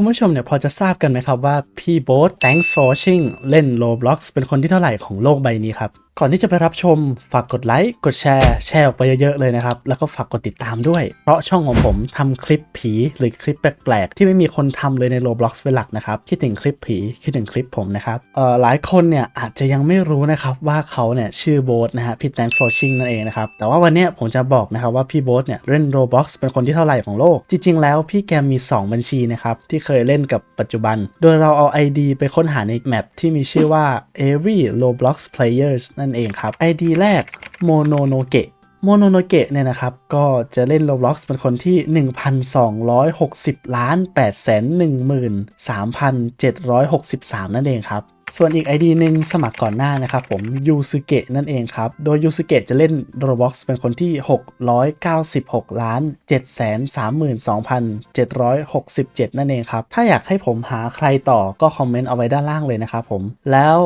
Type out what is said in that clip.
คุณผู้ชมเนี่ยพอจะทราบกันไหมครับว่าพี่โบ๊ท thanks for watching เล่น Roblox เป็นคนที่เท่าไหร่ของโลกใบนี้ครับ ก่อนที่จะไปรับชมฝากกดไลค์ กดแชร์ แชร์ออกไปเยอะๆเลยนะครับ แล้วก็ฝากกดติดตามด้วย เพราะช่องของผมทำคลิปผีหรือคลิปแปลกๆ ที่ไม่มีคนทำเลยใน Roblox เป็นหลักนะครับ คิดถึงคลิปผีคิดถึงคลิปผมนะครับเอ่อหลายคนเนี่ยอาจจะยังไม่รู้นะครับว่าเขาเนี่ยชื่อโบ๊ทนะฮะพี่ thanks for watching นั่นเองนะครับ แต่ว่าวันนี้ผมจะบอกนะครับว่าพี่โบ๊ทเนี่ยเล่น Roblox เป็นคนที่เท่าไหร่ของโลก จริง ๆ แล้วพี่แกมี 2 บัญชีนะครับที่เคยเล่นกับปัจจุบัน โดยเราเอา ID ไปค้นหาในแมปที่มีชื่อว่า every Roblox players นั่นเองครับ ID แรก Mononoke โมโนโนเกะเนี่ยนะครับ ก็จะเล่น Roblox เป็นคนที่ 1,260ล้าน8แสน13,763 นั่นเองครับ ส่วนอีก ID หนึ่งสมัครก่อนหน้านะครับผมยูซึเกะนั่นเองครับ โดยยูซึเกะจะเล่น Roblox เป็นคนที่ 696ล้าน732,767 นั่นเองครับ ถ้าอยากให้ผมหาใครต่อก็คอมเมนต์เอาไว้ด้านล่างเลยนะครับผม แล้ว